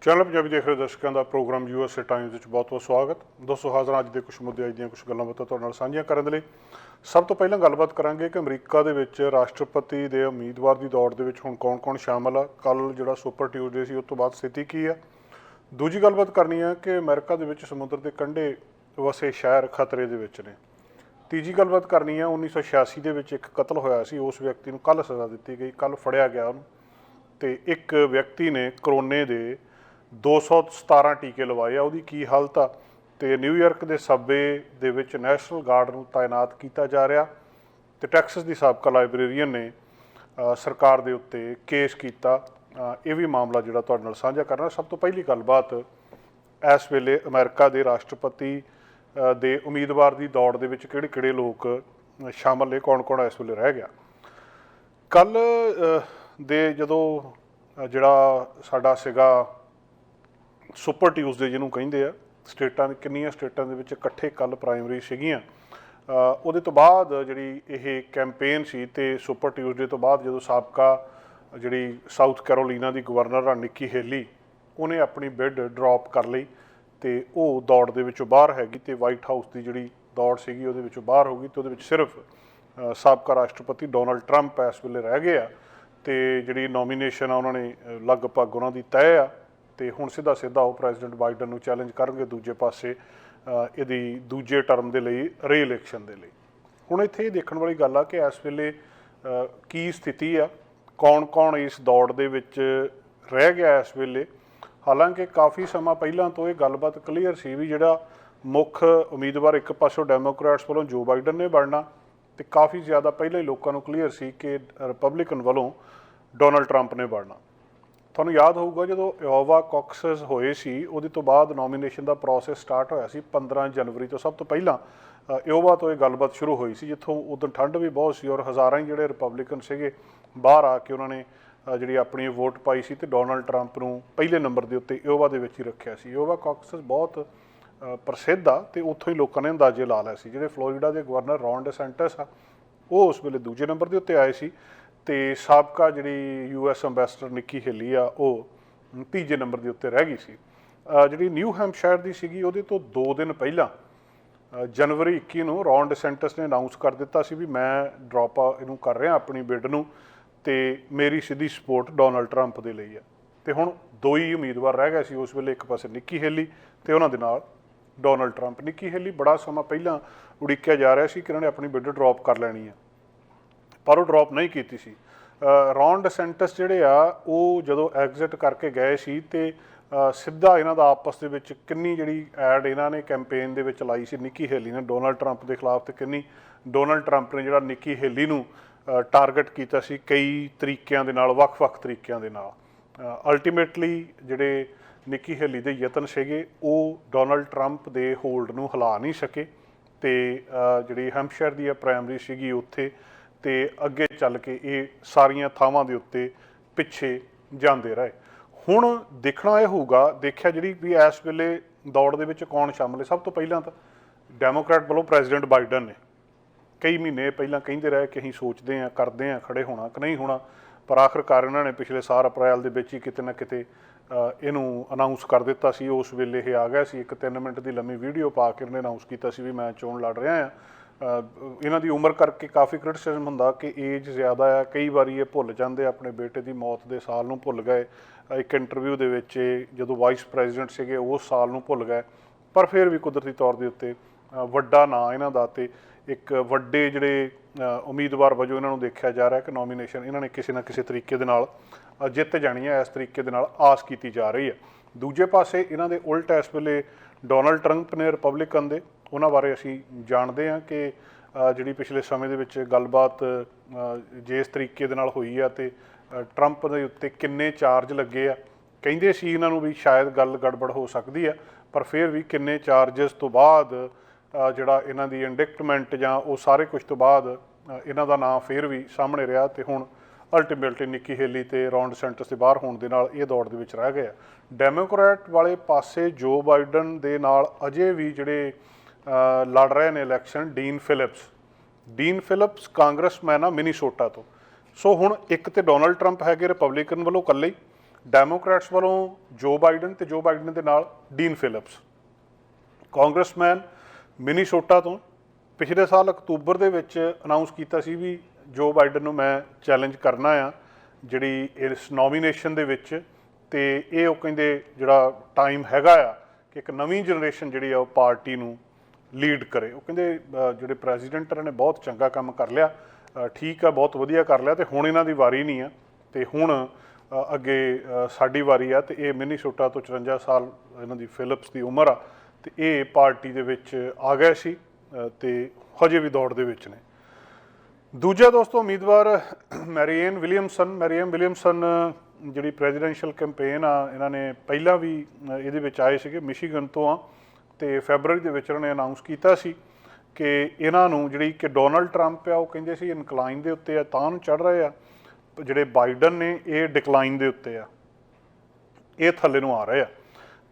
Channel Punjabi ਦੇਖ ਰਹੇ ਦਰਸ਼ਕਾਂ ਦਾ ਪ੍ਰੋਗਰਾਮ ਯੂਐਸਏ ਟਾਈਮਜ਼ ਵਿੱਚ ਬਹੁਤ-ਬਹੁਤ ਸਵਾਗਤ। ਦੋਸਤੋ, ਹਾਜ਼ਰ ਅੱਜ ਦੇ ਕੁਝ ਮੁੱਦੇ, ਅੱਜ ਦੀਆਂ ਕੁਝ ਗੱਲਾਂ ਬਾਤਾਂ ਤੁਹਾਡੇ ਨਾਲ ਸਾਂਝੀਆਂ ਕਰਨ ਦੇ ਲਈ। ਸਭ ਤੋਂ ਪਹਿਲਾਂ ਗੱਲਬਾਤ ਕਰਾਂਗੇ ਕਿ ਅਮਰੀਕਾ ਦੇ ਵਿੱਚ ਰਾਸ਼ਟਰਪਤੀ ਦੇ ਉਮੀਦਵਾਰ ਦੀ ਦੌੜ ਦੇ ਵਿੱਚ ਹੁਣ ਕੌਣ-ਕੌਣ ਸ਼ਾਮਲ ਆ। ਕੱਲ ਜਿਹੜਾ ਸੁਪਰ ਟਿਊਜ਼ਡੇ ਸੀ, ਉਸ ਤੋਂ ਬਾਅਦ ਸਥਿਤੀ ਕੀ ਆ? ਦੂਜੀ ਗੱਲਬਾਤ ਕਰਨੀ ਆ ਕਿ ਅਮਰੀਕਾ ਦੇ ਵਿੱਚ ਸਮੁੰਦਰ ਦੇ ਕੰਢੇ ਵਸੇ ਸ਼ਹਿਰ ਖਤਰੇ ਦੇ ਵਿੱਚ ਨੇ। ਤੀਜੀ ਗੱਲਬਾਤ ਕਰਨੀ ਆ 1986 ਦੇ ਵਿੱਚ ਇੱਕ ਕਤਲ ਹੋਇਆ ਸੀ, ਉਸ ਵਿਅਕਤੀ ਨੂੰ ਕੱਲ ਸਜ਼ਾ ਦਿੱਤੀ ਗਈ ਕੱਲ ਫੜਿਆ ਗਿਆ ਉਹਨੂੰ। ਤੇ ਇੱਕ ਵਿਅਕਤੀ ਨੇ ਕਰੋਨੇ ਦੇ 217 ਟੀਕੇ ਲਵਾਏ ਆ, ਉਹਦੀ ਕੀ ਹਾਲਤ ਆ? ਤੇ ਨਿਊਯਾਰਕ ਦੇ ਸਬਵੇ ਦੇ ਵਿੱਚ ਨੈਸ਼ਨਲ ਗਾਰਡ ਨੂੰ ਤਾਇਨਾਤ ਕੀਤਾ ਜਾ ਰਿਹਾ ਤੇ ਟੈਕਸਸ ਦੀ ਸਾਬਕਾ ਲਾਇਬ੍ਰੇਰੀਅਨ ਨੇ ਸਰਕਾਰ ਦੇ ਉੱਤੇ ਕੇਸ ਕੀਤਾ। ਇਹ ਵੀ ਮਾਮਲਾ ਜਿਹੜਾ ਤੁਹਾਡੇ ਨਾਲ ਸਾਂਝਾ ਕਰਨਾ। ਸਭ ਤੋਂ ਪਹਿਲੀ ਗੱਲਬਾਤ, ਇਸ ਵੇਲੇ ਅਮਰੀਕਾ ਦੇ ਰਾਸ਼ਟਰਪਤੀ ਦੇ ਉਮੀਦਵਾਰ ਦੀ ਦੌੜ ਦੇ ਵਿੱਚ ਕਿਹੜੇ-ਕਿਹੜੇ ਲੋਕ ਸ਼ਾਮਲ ਨੇ, ਕੌਣ-ਕੌਣ ਇਸ ਵੇਲੇ ਰਹਿ ਗਿਆ। ਕੱਲ ਦੇ ਜਦੋਂ ਜਿਹੜਾ ਸਾਡਾ ਸੀਗਾ ਸੁਪਰ ਟਿਊਜ਼ਡੇ ਜਿਹਨੂੰ ਕਹਿੰਦੇ ਆ, ਸਟੇਟਾਂ ਦੇ, ਕਿੰਨੀਆਂ ਸਟੇਟਾਂ ਦੇ ਵਿੱਚ ਇਕੱਠੇ ਕੱਲ ਪ੍ਰਾਇਮਰੀ ਸੀਗੀਆਂ। ਉਹਦੇ ਤੋਂ ਬਾਅਦ ਜਿਹੜੀ ਇਹ ਕੈਂਪੇਨ ਸੀ ਤੇ ਸੁਪਰ ਟਿਊਜ਼ਡੇ ਤੋਂ ਬਾਅਦ ਜਦੋਂ ਸਾਬਕਾ ਜਿਹੜੀ ਸਾਊਥ ਕੈਰੋਲੀਨਾ ਦੀ ਗਵਰਨਰ ਆ ਨਿੱਕੀ ਹੇਲੀ ਉਹਨੇ ਆਪਣੀ ਬਿਡ ਡ੍ਰੌਪ ਕਰ ਲਈ ਤੇ ਉਹ ਦੌੜ ਦੇ ਵਿੱਚੋਂ ਬਾਹਰ ਹੈਗੀ ਤੇ ਵਾਈਟ ਹਾਊਸ ਦੀ ਜਿਹੜੀ ਦੌੜ ਸੀਗੀ ਉਹਦੇ ਵਿੱਚੋਂ ਬਾਹਰ ਹੋ ਗਈ ਤੇ ਉਹਦੇ ਵਿੱਚ ਸਿਰਫ ਸਾਬਕਾ ਰਾਸ਼ਟਰਪਤੀ ਡੋਨਲਡ ਟਰੰਪ ਇਸ ਵੇਲੇ ਰਹਿ ਗਏ ਆ ਤੇ ਜਿਹੜੀ ਨੋਮੀਨੇਸ਼ਨ ਆ, ਉਹਨਾਂ ਨੇ ਲਗਭਗ ਉਹਨਾਂ ਦੀ ਤੈਅ ਆ। ਤੇ ਹੁਣ ਸਿੱਧਾ ਸਿੱਧਾ ਉਹ ਪ੍ਰੈਜ਼ੀਡੈਂਟ ਬਾਈਡਨ ਨੂੰ ਚੈਲੰਜ ਕਰਨਗੇ ਦੂਜੇ ਪਾਸੇ ਇਹਦੀ ਦੂਜੇ ਟਰਮ ਦੇ ਲਈ ਰੀ-ਇਲੈਕਸ਼ਨ ਦੇ ਲਈ। ਹੁਣ ਇੱਥੇ ਇਹ ਦੇਖਣ ਵਾਲੀ ਗੱਲ ਆ ਕਿ ਇਸ ਵੇਲੇ ਕੀ ਸਥਿਤੀ ਆ ਕੌਣ-ਕੌਣ ਇਸ ਦੌੜ ਦੇ ਵਿੱਚ ਰਹਿ ਗਿਆ ਇਸ ਵੇਲੇ। ਹਾਲਾਂਕਿ ਕਾਫੀ ਸਮਾਂ ਪਹਿਲਾਂ ਤੋਂ ਇਹ ਗੱਲਬਾਤ ਕਲੀਅਰ ਸੀ ਵੀ ਜਿਹੜਾ ਮੁੱਖ ਉਮੀਦਵਾਰ ਇੱਕ ਪਾਸੋਂ ਡੈਮੋਕ੍ਰੈਟਸ ਵੱਲੋਂ ਜੋ ਬਾਈਡਨ ਨੇ ਬਣਨਾ, ਤੇ ਕਾਫੀ ਜ਼ਿਆਦਾ ਪਹਿਲਾਂ ਹੀ ਲੋਕਾਂ ਨੂੰ ਕਲੀਅਰ ਸੀ ਕਿ ਰਿਪਬਲਿਕਨ ਵੱਲੋਂ ਡੋਨਲਡ ਟਰੰਪ ਨੇ ਬਣਨਾ। ਤੁਹਾਨੂੰ ਯਾਦ ਹੋਊਗਾ ਜਦੋਂ ਯੋਵਾ ਕਾਕਸਸ ਹੋਏ ਸੀ, ਉਹਦੇ ਤੋਂ ਬਾਅਦ ਨੋਮੀਨੇਸ਼ਨ ਦਾ ਪ੍ਰੋਸੈਸ ਸਟਾਰਟ ਹੋਇਆ ਸੀ 15 ਜਨਵਰੀ ਤੋਂ। ਸਭ ਤੋਂ ਪਹਿਲਾਂ ਯੋਵਾ ਤੋਂ ਇਹ ਗੱਲਬਾਤ ਸ਼ੁਰੂ ਹੋਈ ਸੀ, ਜਿੱਥੋਂ ਉਦੋਂ ਠੰਡ ਵੀ ਬਹੁਤ ਸੀ ਔਰ ਹਜ਼ਾਰਾਂ ਹੀ ਜਿਹੜੇ ਰਿਪਬਲਿਕਨ ਸੀਗੇ ਬਾਹਰ ਆ ਕੇ ਉਹਨਾਂ ਨੇ ਜਿਹੜੀ ਆਪਣੀ ਵੋਟ ਪਾਈ ਸੀ ਤੇ ਡੋਨਲਡ ਟਰੰਪ ਨੂੰ ਪਹਿਲੇ ਨੰਬਰ ਦੇ ਉੱਤੇ ਯੋਵਾ ਦੇ ਵਿੱਚ ਹੀ ਰੱਖਿਆ ਸੀ। ਯੋਵਾ ਕਾਕਸਸ ਬਹੁਤ ਪ੍ਰਸਿੱਧ ਆ ਤੇ ਉੱਥੋਂ ਹੀ ਲੋਕਾਂ ਨੇ ਅੰਦਾਜ਼ੇ ਲਾ ਲਏ ਸੀ। ਜਿਹੜੇ ਫਲੋਰੀਡਾ ਦੇ ਗਵਰਨਰ ਰੌਨ ਡੈਸੈਂਟਸ ਆ, ਉਹ ਉਸ ਵੇਲੇ ਦੂਜੇ ਨੰਬਰ ਦੇ ਉੱਤੇ ਆਏ ਸੀ। ਤੇ ਸਾਬਕਾ ਜਿਹੜੀ ਯੂਐਸ ਐਮਬੈਸਡਰ ਨਿੱਕੀ ਹੇਲੀ ਆ, ਉਹ ਤੀਜੇ ਨੰਬਰ ਦੇ ਉੱਤੇ ਰਹਿ ਗਈ ਸੀ। ਜਿਹੜੀ ਨਿਊ ਹੈਂਪਸ਼ਾਇਰ ਦੀ ਸੀਗੀ, ਉਹਦੇ ਤੋਂ 2 ਦਿਨ ਪਹਿਲਾਂ ਜਨਵਰੀ 21 ਨੂੰ ਰੌਨ ਡੈਸੈਂਟਸ ਨੇ ਅਨਾਉਂਸ ਕਰ ਦਿੱਤਾ ਸੀ ਵੀ ਮੈਂ ਡ੍ਰੌਪ ਇਹਨੂੰ ਕਰ ਰਿਹਾ ਆਪਣੀ ਬਿਡ ਨੂੰ ਤੇ ਮੇਰੀ ਸਿੱਧੀ ਸਪੋਰਟ ਡੋਨਲਡ ਟਰੰਪ ਦੇ ਲਈ ਆ। ਤੇ ਹੁਣ ਦੋ ਹੀ ਉਮੀਦਵਾਰ ਰਹਿ ਗਏ ਸੀ, ਉਸ ਵੇਲੇ ਇੱਕ ਪਾਸੇ ਨਿੱਕੀ ਹੇਲੀ ਤੇ ਉਹਨਾਂ ਦੇ ਨਾਲ ਡੋਨਲਡ ਟਰੰਪ ਨਿੱਕੀ ਹੇਲੀ ਬੜਾ ਸਮਾਂ ਪਹਿਲਾਂ ਉਡੀਕਿਆ ਜਾ ਰਿਹਾ ਸੀ ਕਿ ਇਹਨਾਂ ਨੇ ਆਪਣੀ ਬਿਡ ਡ੍ਰੌਪ ਕਰ ਲੈਣੀ ਹੈ ਪਰ ਉਹ ਡ੍ਰੌਪ ਨਹੀਂ ਕੀਤੀ ਸੀ। ਅ, ਰੌਨ ਡੈਸੈਂਟਸ ਜਿਹੜੇ ਆ ਉਹ ਜਦੋਂ ਐਗਜ਼ਿਟ ਕਰਕੇ ਗਏ ਸੀ ਤੇ ਸਿੱਧਾ ਇਹਨਾਂ ਦਾ ਆਪਸ ਦੇ ਵਿੱਚ ਕਿੰਨੀ ਜਿਹੜੀ ਐਡ ਇਹਨਾਂ ਨੇ ਕੈਂਪੇਨ ਦੇ ਵਿੱਚ ਲਾਈ ਸੀ ਨਿੱਕੀ ਹੇਲੀ ਨੇ ਡੋਨਲਡ ਟਰੰਪ ਦੇ ਖਿਲਾਫ ਤੇ ਕਿੰਨੀ ਡੋਨਲਡ ਟਰੰਪ ਨੇ ਜਿਹੜਾ ਨਿੱਕੀ ਹੇਲੀ ਨੂੰ ਟਾਰਗੇਟ ਕੀਤਾ ਸੀ ਕਈ ਤਰੀਕਿਆਂ ਦੇ ਨਾਲ ਵੱਖ-ਵੱਖ ਤਰੀਕਿਆਂ ਦੇ ਨਾਲ। ਅਲਟੀਮੇਟਲੀ ਜਿਹੜੇ ਨਿੱਕੀ ਹੇਲੀ ਦੇ ਯਤਨ ਸੀਗੇ ਉਹ ਡੋਨਲਡ ਟਰੰਪ ਦੇ ਹੋਲਡ ਨੂੰ ਹਿਲਾ ਨਹੀਂ ਸਕੇ ਤੇ ਜਿਹੜੀ ਹੈਂਪਸ਼ਾਇਰ ਦੀ ਪ੍ਰਾਇਮਰੀ ਸੀਗੀ ਉੱਥੇ ਤੇ ਅੱਗੇ ਚੱਲ ਕੇ ਇਹ ਸਾਰੀਆਂ ਥਾਵਾਂ ਦੇ ਉੱਤੇ ਪਿੱਛੇ ਜਾਂਦੇ ਰਹੇ। ਹੁਣ ਦੇਖਣਾ ਇਹ ਹੋਊਗਾ, ਦੇਖਿਆ ਜਿਹੜੀ ਵੀ ਇਸ ਵੇਲੇ ਦੌੜ ਦੇ ਵਿੱਚ ਕੌਣ ਸ਼ਾਮਲ ਹੈ, ਸਭ ਤੋਂ ਪਹਿਲਾਂ ਤਾਂ ਡੈਮੋਕ੍ਰੈਟ ਵੱਲੋਂ ਪ੍ਰੈਜ਼ੀਡੈਂਟ ਬਾਈਡਨ ਨੇ ਕਈ ਮਹੀਨੇ ਪਹਿਲਾਂ ਕਹਿੰਦੇ ਰਹੇ ਕਿ ਅਸੀਂ ਸੋਚਦੇ ਹਾਂ, ਕਰਦੇ ਹਾਂ, ਖੜੇ ਹੋਣਾ ਕਿ ਨਹੀਂ ਹੋਣਾ, ਪਰ ਆਖਰਕਾਰ ਇਹਨਾਂ ਨੇ ਪਿਛਲੇ ਸਾਲ ਅਪ੍ਰੈਲ ਦੇ ਵਿੱਚ ਹੀ ਕਿਤੇ ਨਾ ਕਿਤੇ ਇਹਨੂੰ ਅਨਾਉਂਸ ਕਰ ਦਿੱਤਾ ਸੀ। ਉਸ ਵੇਲੇ ਇਹ ਆ ਗਿਆ ਸੀ, ਇੱਕ 3 ਮਿੰਟ ਦੀ ਲੰਮੀ ਵੀਡੀਓ ਪਾ ਕੇ ਇਹਨੇ ਅਨਾਉਂਸ ਕੀਤਾ ਸੀ ਵੀ ਮੈਂ ਚੋਣ ਲੜ ਰਿਹਾ ਹਾਂ। ਇਹਨਾਂ ਦੀ ਉਮਰ ਕਰਕੇ ਕਾਫੀ ਕ੍ਰਿਟਿਸਿਜ਼ਮ ਹੁੰਦਾ ਕਿ ਏਜ ਜ਼ਿਆਦਾ ਆ। ਕਈ ਵਾਰੀ ਇਹ ਭੁੱਲ ਜਾਂਦੇ ਆਪਣੇ ਬੇਟੇ ਦੀ ਮੌਤ ਦੇ ਸਾਲ ਨੂੰ ਭੁੱਲ ਗਏ। ਇੱਕ ਇੰਟਰਵਿਊ ਦੇ ਵਿੱਚ ਇਹ ਜਦੋਂ ਵਾਈਸ ਪ੍ਰੈਜ਼ੀਡੈਂਟ ਸੀਗੇ ਉਸ ਸਾਲ ਨੂੰ ਭੁੱਲ ਗਏ। ਪਰ ਫਿਰ ਵੀ ਕੁਦਰਤੀ ਤੌਰ ਦੇ ਉੱਤੇ ਵੱਡਾ ਨਾਂ ਇਹਨਾਂ ਦਾ ਤੇ ਇੱਕ ਵੱਡੇ ਜਿਹੜੇ ਉਮੀਦਵਾਰ ਵਜੋਂ ਇਹਨਾਂ ਨੂੰ ਦੇਖਿਆ ਜਾ ਰਿਹਾ ਕਿ ਨੋਮੀਨੇਸ਼ਨ ਇਹਨਾਂ ਨੇ ਕਿਸੇ ਨਾ ਕਿਸੇ ਤਰੀਕੇ ਦੇ ਨਾਲ ਜਿੱਤ ਜਾਣੀ ਹੈ ਇਸ ਤਰੀਕੇ ਦੇ ਨਾਲ ਆਸ ਕੀਤੀ ਜਾ ਰਹੀ ਹੈ ਦੂਜੇ ਪਾਸੇ ਇਹਨਾਂ ਦੇ ਉਲਟ ਇਸ ਵੇਲੇ ਡੋਨਲਡ ਟਰੰਪ ਨੇ ਰਿਪਬਲਿਕਨ ਦੇ ਉਹਨਾਂ ਬਾਰੇ ਅਸੀਂ ਜਾਣਦੇ ਹਾਂ ਕਿ ਜਿਹੜੀ ਪਿਛਲੇ ਸਮੇਂ ਦੇ ਵਿੱਚ ਗੱਲਬਾਤ ਜਿਸ ਤਰੀਕੇ ਦੇ ਨਾਲ ਹੋਈ ਆ ਤੇ ਟਰੰਪ ਦੇ ਉੱਤੇ ਕਿੰਨੇ ਚਾਰਜ ਲੱਗੇ ਆ। ਕਹਿੰਦੇ ਸੀ ਇਹਨਾਂ ਨੂੰ ਵੀ ਸ਼ਾਇਦ ਗੱਲ ਗੜਬੜ ਹੋ ਸਕਦੀ ਆ, ਪਰ ਫਿਰ ਵੀ ਕਿੰਨੇ ਚਾਰजेस ਤੋਂ ਬਾਅਦ ਜਿਹੜਾ ਇਹਨਾਂ ਦੀ ਇੰਡਿਕਟਮੈਂਟ ਜਾਂ ਉਹ ਸਾਰੇ ਕੁਝ ਤੋਂ ਬਾਅਦ ਇਹਨਾਂ ਦਾ ਨਾਮ ਫਿਰ ਵੀ ਸਾਹਮਣੇ ਰਿਹਾ ਤੇ ਹੁਣ ਅਲਟੀਮੇਟਲੀ ਨਿੱਕੀ ਹੇਲੀ ਤੇ ਰੌਨ ਸੈਂਟਰਸ ਦੇ ਬਾਹਰ ਹੋਣ ਦੇ ਨਾਲ ਇਹ ਦੌੜ ਦੇ ਵਿੱਚ ਰਹਿ ਗਿਆ ਡੈਮੋਕ੍ਰੈਟ ਵਾਲੇ ਪਾਸੇ ਜੋ ਬਾਈਡਨ ਦੇ ਨਾਲ ਅਜੇ ਵੀ ਜਿਹੜੇ ਲੜ ਰਹੇ ਨੇ election Dean Phillips Dean Phillips congressman ਆ ਮਿਨੀਸੋਟਾ ਤੋਂ। ਸੋ ਹੁਣ ਇੱਕ ਤੇ ਡੋਨਲਡ ਟਰੰਪ ਹੈਗੇ ਰਿਪਬਲਿਕਨ ਵੱਲੋਂ ਇਕੱਲੇ ਹੀ ਡੈਮੋਕ੍ਰੈਟਸ ਵੱਲੋਂ ਜੋ ਬਾਈਡਨ ਤੇ ਜੋ ਬਾਈਡਨ ਦੇ ਨਾਲ ਡੀਨ ਫਿਲਿਪਸ ਕਾਂਗਰਸਮੈਨ ਮਿਨੀਸੋਟਾ ਤੋਂ ਪਿਛਲੇ ਸਾਲ ਅਕਤੂਬਰ ਦੇ ਵਿੱਚ ਅਨਾਉਂਸ ਕੀਤਾ ਸੀ ਵੀ ਜੋ ਬਾਈਡਨ ਨੂੰ ਮੈਂ ਚੈਲੰਜ ਕਰਨਾ ਆ, ਜਿਹੜੀ ਇਸ ਨੋਮੀਨੇਸ਼ਨ ਦੇ ਵਿੱਚ। ਤੇ ਇਹ ਉਹ ਕਹਿੰਦੇ ਜਿਹੜਾ ਟਾਈਮ ਹੈਗਾ ਆ ਕਿ ਇੱਕ ਨਵੀਂ ਜਨਰੇਸ਼ਨ ਜਿਹੜੀ ਆ ਉਹ ਪਾਰਟੀ ਨੂੰ ਲੀਡ ਕਰੇ। ਉਹ ਕਹਿੰਦੇ ਜਿਹੜੇ ਪ੍ਰੈਜ਼ੀਡੈਂਟ ਨੇ ਬਹੁਤ ਚੰਗਾ ਕੰਮ ਕਰ ਲਿਆ ਠੀਕ ਆ ਬਹੁਤ ਵਧੀਆ ਕਰ ਲਿਆ ਤੇ ਹੁਣ ਇਹਨਾਂ ਦੀ ਵਾਰੀ ਨਹੀਂ ਆ। ਤੇ ਹੁਣ ਅੱਗੇ ਸਾਡੀ ਵਾਰੀ ਆ ਤੇ ਇਹ ਮਿਨੀਸੋਟਾ ਤੋਂ 54 ਸਾਲ ਇਹਨਾਂ ਦੀ ਫਿਲਿਪਸ ਦੀ ਉਮਰ ਆ ਤੇ ਇਹ ਪਾਰਟੀ ਦੇ ਵਿੱਚ ਆ ਗਏ ਸੀ ਅ, ਤੇ ਹਜੇ ਵੀ ਦੌੜ ਦੇ ਵਿੱਚ ਨੇ। ਦੂਜਾ ਦੋਸਤੋ ਉਮੀਦਵਾਰ ਮੈਰੀਅਨ ਵਿਲੀਅਮਸਨ ਮੈਰੀਅਨ ਵਿਲੀਅਮਸਨ ਜਿਹੜੀ ਪ੍ਰੈਜ਼ੀਡੈਂਸ਼ੀਅਲ ਕੈਂਪੇਨ ਆ ਇਹਨਾਂ ਨੇ ਪਹਿਲਾਂ ਵੀ ਇਹਦੇ ਵਿੱਚ ਆਏ ਸੀਗੇ ਮਿਸ਼ੀਗਨ ਤੋਂ ਆ। ਤੇ ਫੈਬਰੂਅਰੀ ਦੇ ਵਿੱਚ ਉਹਨਾਂ ਨੇ ਅਨਾਉਂਸ ਕੀਤਾ ਸੀ ਕਿ ਇਹਨਾਂ ਨੂੰ ਜਿਹੜੀ ਕਿ ਡੋਨਲਡ ਟਰੰਪ ਆ, ਉਹ ਕਹਿੰਦੇ ਸੀ ਇਨਕਲਾਈਨ ਦੇ ਉੱਤੇ ਆ, ਤਾਂ ਨੂੰ ਚੜ ਰਹੇ ਆ। ਜਿਹੜੇ ਬਾਈਡਨ ਨੇ, ਇਹ ਡਿਕਲਾਈਨ ਦੇ ਉੱਤੇ ਆ। ਇਹ ਥੱਲੇ ਨੂੰ ਆ ਰਹੇ ਆ।